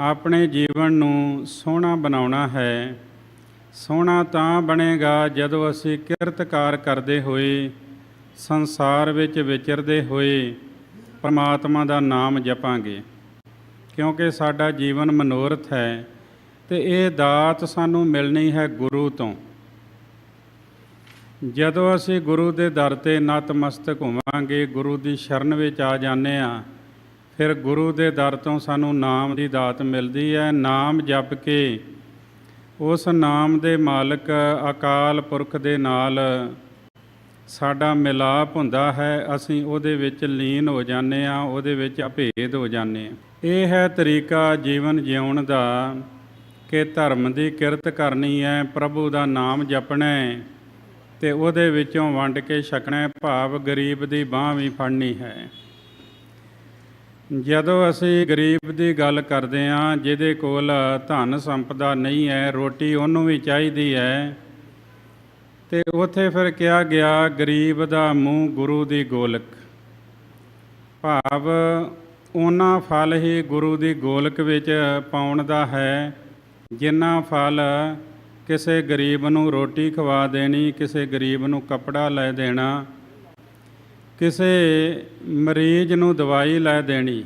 ਆਪਣੇ ਜੀਵਨ ਨੂੰ ਸੋਹਣਾ ਬਣਾਉਣਾ ਹੈ। ਸੋਹਣਾ ਤਾਂ ਬਣੇਗਾ ਜਦੋਂ ਅਸੀਂ ਕਿਰਤਕਾਰ ਕਰਦੇ ਹੋਏ, ਸੰਸਾਰ ਵਿੱਚ ਵਿਚਰਦੇ ਹੋਏ ਪਰਮਾਤਮਾ ਦਾ ਨਾਮ ਜਪਾਂਗੇ। ਕਿਉਂਕਿ ਸਾਡਾ ਜੀਵਨ ਮਨੋਰਥ ਹੈ ਤੇ ਇਹ ਦਾਤ ਸਾਨੂੰ ਮਿਲਣੀ ਹੈ ਗੁਰੂ ਤੋਂ। ਜਦੋਂ ਅਸੀਂ ਗੁਰੂ ਦੇ ਦਰ ਤੇ ਨਤਮਸਤਕ ਹੋਵਾਂਗੇ, ਗੁਰੂ ਦੀ ਸ਼ਰਨ ਵਿੱਚ ਆ ਜਾਂਦੇ ਆ ਫਿਰ ਗੁਰੂ ਦੇ ਦਰ ਤੋਂ ਸਾਨੂੰ ਨਾਮ ਦੀ ਦਾਤ ਮਿਲਦੀ ਹੈ, ਨਾਮ ਜਪ ਕੇ ਉਸ ਨਾਮ ਦੇ ਮਾਲਕ ਅਕਾਲ ਪੁਰਖ ਦੇ ਨਾਲ ਸਾਡਾ ਮਿਲਾਪ ਹੁੰਦਾ ਹੈ, ਅਸੀਂ ਉਹਦੇ ਵਿੱਚ ਲੀਨ ਹੋ ਜਾਂਦੇ ਆ ਉਹਦੇ ਵਿੱਚ ਅਭੇਦ ਹੋ ਜਾਂਦੇ ਆ ਇਹ ਹੈ ਤਰੀਕਾ ਜੀਵਨ ਜਿਉਣ ਦਾ ਕਿ ਧਰਮ ਦੀ ਕਿਰਤ ਕਰਨੀ ਹੈ, ਪ੍ਰਭੂ ਦਾ ਨਾਮ ਜਪਣਾ ਹੈ ਤੇ ਉਹਦੇ ਵਿੱਚੋਂ ਵੰਡ ਕੇ ਛਕਣਾ ਭਾਵ ਗਰੀਬ ਦੀ ਬਾਹ ਵੀ ਫੜਨੀ ਹੈ। ਜਦੋਂ ਅਸੀਂ ਗਰੀਬ ਦੀ ਗੱਲ ਕਰਦੇ ਹਾਂ, ਜਿਹਦੇ ਕੋਲ ਧਨ ਸੰਪਦਾ ਨਹੀਂ ਹੈ, ਰੋਟੀ ਉਹਨੂੰ ਵੀ ਚਾਹੀਦੀ ਹੈ, ਤੇ ਉਥੇ ਫਿਰ ਕਿਹਾ ਗਿਆ, ਗਰੀਬ ਦਾ ਮੂੰਹ ਗੁਰੂ ਦੀ ਗੋਲਕ। ਭਾਵ ਉਹਨਾਂ ਫਲ ਹੀ ਗੁਰੂ ਦੀ ਗੋਲਕ ਵਿੱਚ ਪਾਉਣ ਦਾ ਹੈ, ਜਿੰਨਾ ਫਲ ਕਿਸੇ ਗਰੀਬ ਨੂੰ ਰੋਟੀ ਖਵਾ ਦੇਣੀ, ਕਿਸੇ ਗਰੀਬ ਨੂੰ ਕੱਪੜਾ ਲੈ ਦੇਣਾ ਕਿਸੇ ਮਰੀਜ਼ ਨੂੰ ਦਵਾਈ ਲੈ ਦੇਣੀ।